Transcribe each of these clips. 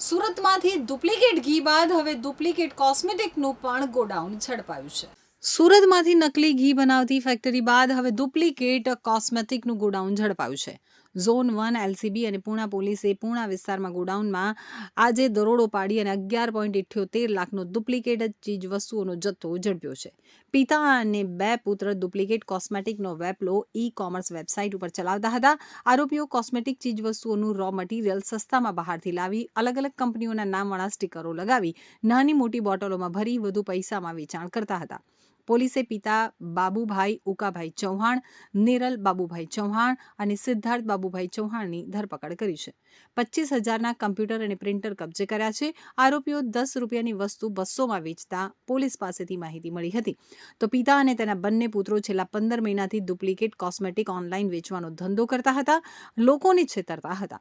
સુરતમાંથી duplicate ઘી બાદ હવે ડુપ્લિકેટ કોસ્મેટિકનું પણ ગોડાઉન ઝડપાયું છે. સુરતમાંથી નકલી ઘી બનાવતી ફેક્ટરી બાદ હવે ડુપ્લિકેટ કોસ્મેટિકનું ગોડાઉન ઝડપાયું છે. ઝોન વન એલસીબી અને પૂણા પોલીસે પૂણા વિસ્તારમાં ગોડાઉનમાં આજે દરોડો પાડી અને અગિયાર પોઈન્ટ ઇઠ્યોતેર લાખનો ડુપ્લિકેટ ચીજ વસ્તુઓનો જથ્થો ઝડપ્યો છે. પિતા અને બે પુત્ર ડુપ્લિકેટ કોસ્મેટિકનો વેપલો ઈ કોમર્સ વેબસાઇટ ઉપર ચલાવતા હતા. આરોપીઓ કોસ્મેટિક ચીજ વસ્તુઓનું રો મટીરિયલ સસ્તામાં બહારથી લાવી અલગ અલગ કંપનીઓના નામવાળા સ્ટીકરો લગાવી, નાની મોટી બોટલોમાં ભરી, વધુ પૈસામાં વેચાણ કરતા હતા. પોલીસે પિતા બાબુભાઈ ઉકાભાઈ ચૌહાણ, નિરલ બાબુભાઈ ચૌહાણ અને સિદ્ધાર્થ બાબુભાઈ ચૌહાણની ધરપકડ કરી છે. પચીસ હજારના કમ્પ્યુટર અને પ્રિન્ટર કબજે કર્યા છે. આરોપીઓ દસ રૂપિયાની વસ્તુ બસોમાં વેચતા પોલીસ પાસેથી માહિતી મળી હતી. તો પિતા અને તેના બંને પુત્રો છેલ્લા પંદર મહિનાથી ડુપ્લિકેટ કોસ્મેટિક ઓનલાઈન વેચવાનો ધંધો કરતા હતા. લોકોને છેતરતા હતા.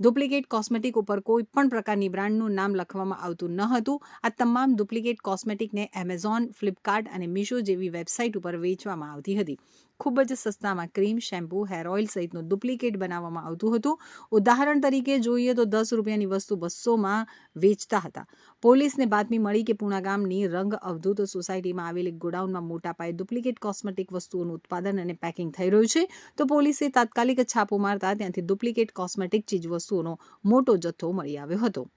ડુપ્લિકેટ કોસ્મેટિક ઉપર કોઈ પણ પ્રકારની બ્રાન્ડનું નામ લખવામાં આવતું ન હતું. આ તમામ ડુપ્લિકેટ કોસ્મેટિકને એમેઝોન ફ્લિપકાર્ટ અને મીશો જેવી વેબસાઇટ ઉપર વેચવામાં આવતી હતી. ખૂબ જ સસ્તામાં ક્રીમ, શેમ્પૂ, હેર ઓઇલ સહિતનું ડુપ્લિકેટ બનાવવામાં આવતું હતું. ઉદાહરણ તરીકે જોઈએ તો દસ રૂપિયાની વસ્તુ બસોમાં વેચતા હતા. પોલીસને બાતમી મળી કે પૂણા ગામની રંગ અવધૂત સોસાયટીમાં આવેલી ગોડાઉનમાં મોટા પાયે ડુપ્લિકેટ કોસ્મેટિક વસ્તુઓનું ઉત્પાદન અને પેકિંગ થઈ રહ્યું છે. તો પોલીસે તાત્કાલિક છાપો મારતા ત્યાંથી ડુપ્લિકેટ કોસ્મેટિક ચીજ વસ્તુઓનો મોટો જથ્થો મળી આવ્યો હતો.